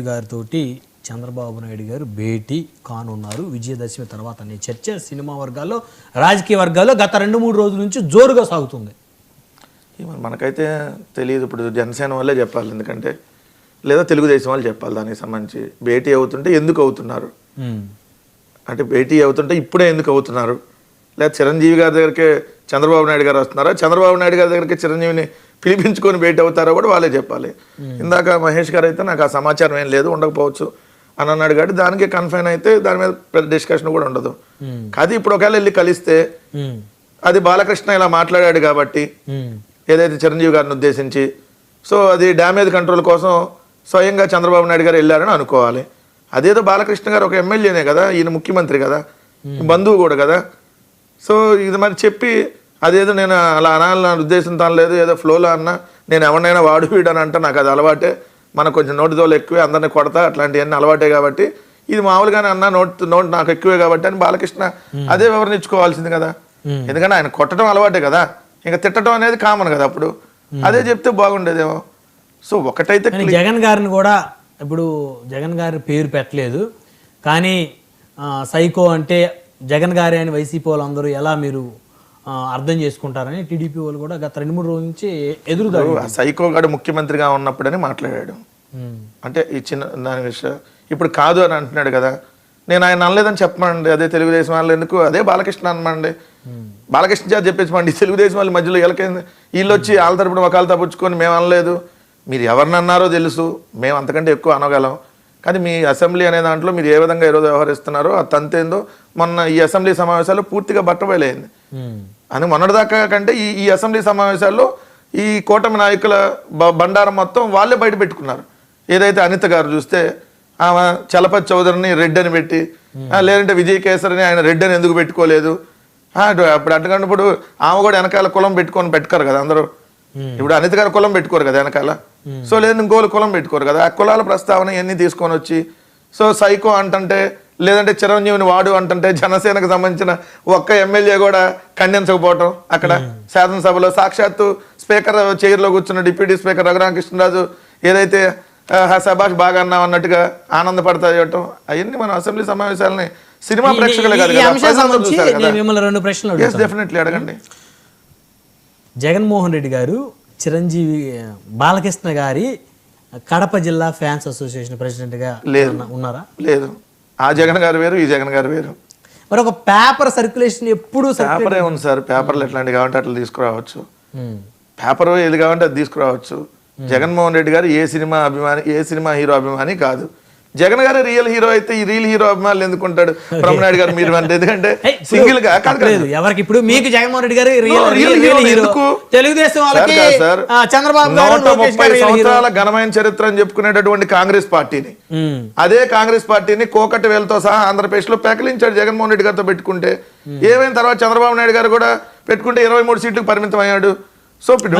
గారితో చంద్రబాబు నాయుడు గారు భేటీ కానున్నారు. విజయదశమి తర్వాత అనే చర్చ సినిమా వర్గాల్లో రాజకీయ వర్గాల్లో గత రెండు మూడు రోజుల నుంచి జోరుగా సాగుతుంది. మనకైతే తెలియదు. ఇప్పుడు జనసేన వల్లే చెప్పాలి. ఎందుకంటే లేదా తెలుగుదేశం వాళ్ళు చెప్పాలి దానికి సంబంధించి. భేటీ అవుతుంటే ఎందుకు అవుతున్నారు. అంటే భేటీ అవుతుంటే ఇప్పుడే ఎందుకు అవుతున్నారు? లేదా చిరంజీవి గారి దగ్గరికి చంద్రబాబు నాయుడు గారు వస్తున్నారా? చంద్రబాబు నాయుడు గారి దగ్గరికి చిరంజీవిని పిలిపించుకొని భేటీ అవుతారో కూడా వాళ్ళే చెప్పాలి ఇందాక మహేష్ గారు అయితే నాకు ఆ సమాచారం ఏం లేదు ఉండకపోవచ్చు అని అన్నాడు కాబట్టి దానికి కన్ఫైన్ అయితే దాని మీద పెద్ద డిస్కషన్ కూడా ఉండదు. కాదు ఇప్పుడు ఒకవేళ వెళ్ళి కలిస్తే. అది బాలకృష్ణ ఇలా మాట్లాడాడు కాబట్టి. ఏదైతే చిరంజీవి గారిని ఉద్దేశించి సో అది డ్యామేజ్ కంట్రోల్ కోసం స్వయంగా చంద్రబాబు నాయుడు గారు వెళ్ళారని అనుకోవాలి అదేదో బాలకృష్ణ గారు ఒక ఎమ్మెల్యేనే కదా ఈయన ముఖ్యమంత్రి కదా బంధువు కూడా కదా సో ఇది మరి చెప్పి అదేదో నేను అలా అనాలన్న ఉద్దేశం తాను లేదు ఏదో ఫ్లోలో అన్నా నేను ఎవరినైనా వాడు వీడు అని అంటే నాకు అది అలవాటే. మనకు కొంచెం నోటి దోలు ఎక్కువే అందరిని కొడతా అట్లాంటివన్నీ అలవాటే కాబట్టి. ఇది మామూలుగానే అన్న నోట్ నోట్ నాకు ఎక్కువే కాబట్టి అని బాలకృష్ణ అదే వివరణ ఇచ్చుకోవాల్సింది కదా. ఎందుకంటే ఆయన కొట్టడం అలవాటే కదా. ఇంకా తిట్టడం అనేది కామన్ కదా అప్పుడు. అదే చెప్తే బాగుండేదేమో. సో ఒకటైతే జగన్ గారిని కూడా ఇప్పుడు జగన్ గారి పేరు పెట్టలేదు. కానీ సైకో అంటే జగన్ గారి అని వైసీపీ వాళ్ళందరూ ఎలా మీరు అర్థం చేసుకుంటారని టీడీపీ వాళ్ళు కూడా గత రెండు మూడు రోజుల నుంచి ఎదురుదాడు ఆ సైకో గాడు ముఖ్యమంత్రిగా ఉన్నప్పుడని మాట్లాడాడు. అంటే ఈ చిన్న దాని విషయం. ఇప్పుడు కాదు అని అంటున్నాడు కదా. నేను ఆయన అనలేదని చెప్పమండి. అదే తెలుగుదేశం వాళ్ళు ఎందుకు? అదే బాలకృష్ణ అనమండి. బాలకృష్ణ చేత చెప్పేసమండి తెలుగుదేశం వాళ్ళ మధ్యలో వీళ్ళకేంది వీళ్ళు వచ్చి వాళ్ళ తరపున ఒకళ్ళ తప్పించుకొని మేము అనలేదు. మీరు ఎవరిని అన్నారో తెలుసు. మేము అంతకంటే ఎక్కువ అనగలం. కానీ మీ అసెంబ్లీ అనే దాంట్లో మీరు ఏ విధంగా ఈరోజు వ్యవహరిస్తున్నారో ఆ తంతేందో మొన్న ఈ అసెంబ్లీ సమావేశాల్లో పూర్తిగా బట్టబయలైంది. అని మొన్నటిదాకా కంటే ఈ ఈ అసెంబ్లీ సమావేశాల్లో ఈ కూటమి నాయకుల బ- బండారం మొత్తం వాళ్ళే బయట పెట్టుకున్నారు. ఏదైతే అనిత గారు చూస్తే ఆమె చలపతి చౌదరిని రెడ్ అని పెట్టి లేదంటే విజయ్ కేసరిని ఆయన రెడ్ అని ఎందుకు పెట్టుకోలేదు? అప్పుడు అటుకన్నప్పుడు ఆమె కూడా వెనకాల కులం పెట్టుకొని పెట్టుకోరు కదా అందరూ. ఇప్పుడు అనిత గారు కులం పెట్టుకోరు కదా వెనకాల. సో లేదు ఇంకోళ్ళు కులం పెట్టుకోరు కదా. ఆ కులాల ప్రస్తావన ఇవన్నీ తీసుకొని వచ్చి సో సైకో అంటుంటే లేదంటే చిరంజీవిని వాడు అంటుంటే జనసేనకు సంబంధించిన ఒక్క ఎమ్మెల్యే కూడా ఖండించకపోవటం అక్కడ శాసనసభలో. సాక్షాత్తు స్పీకర్ చైర్లో కూర్చున్న డిప్యూటీ స్పీకర్ రఘురామకృష్ణరాజు ఏదైతే సభాష్ బాగా అన్నావు అన్నట్టుగా ఆనందపడతా చేయటం అవన్నీ మన అసెంబ్లీ సమావేశాలని సినిమా ప్రేక్షకులే కాదు మిమ్మల్ని రెండు ప్రశ్నలు డెఫినెట్లీ అడగండి. జగన్మోహన్ రెడ్డి గారు చిరంజీవి బాలకృష్ణ గారి కడప జిల్లా ఫ్యాన్స్ అసోసియేషన్ ప్రెసిడెంట్గా ఉన్నారా? లేదు. ఆ జగన్ గారు వేరు ఈ జగన్ గారు వేరు. మరి ఒక పేపర్ సర్క్యులేషన్ ఎప్పుడు పేపరే ఉంది సార్. పేపర్లు ఎట్లాంటి కావాలంటే అట్లా తీసుకురావచ్చు. పేపర్ ఏది కావాలంటే అది తీసుకురావచ్చు. జగన్మోహన్ రెడ్డి గారు ఏ సినిమా అభిమాని ఏ సినిమా హీరో అభిమాని కాదు. జగన్ గారు రియల్ హీరో అయితే ఈ రియల్ హీరో అభిమానులు ఎందుకుంటాడు? బ్రహ్మనాయుడు గారు మీరు అంటే ఎందుకంటే సింగిల్గా కాదు ఎవరికి ఇప్పుడు మీకు జగన్మోహన్ రెడ్డి గారు రియల్ రియల్ హీరో? తెలుగుదేశం వాళ్ళకి చంద్రబాబు నూట ముప్పై సంవత్సరాల ఘనమైన చరిత్ర అని చెప్పుకునేటటువంటి కాంగ్రెస్ పార్టీని. అదే కాంగ్రెస్ పార్టీని కోకటి వేలతో సహా ఆంధ్రప్రదేశ్లో పెకలించాడు జగన్మోహన్ రెడ్డి గారితో పెట్టుకుంటే. ఏమైన తర్వాత చంద్రబాబు నాయుడు గారు కూడా పెట్టుకుంటే ఇరవై మూడు సీట్లకు పరిమితం అయ్యాడు. సో ఇప్పుడు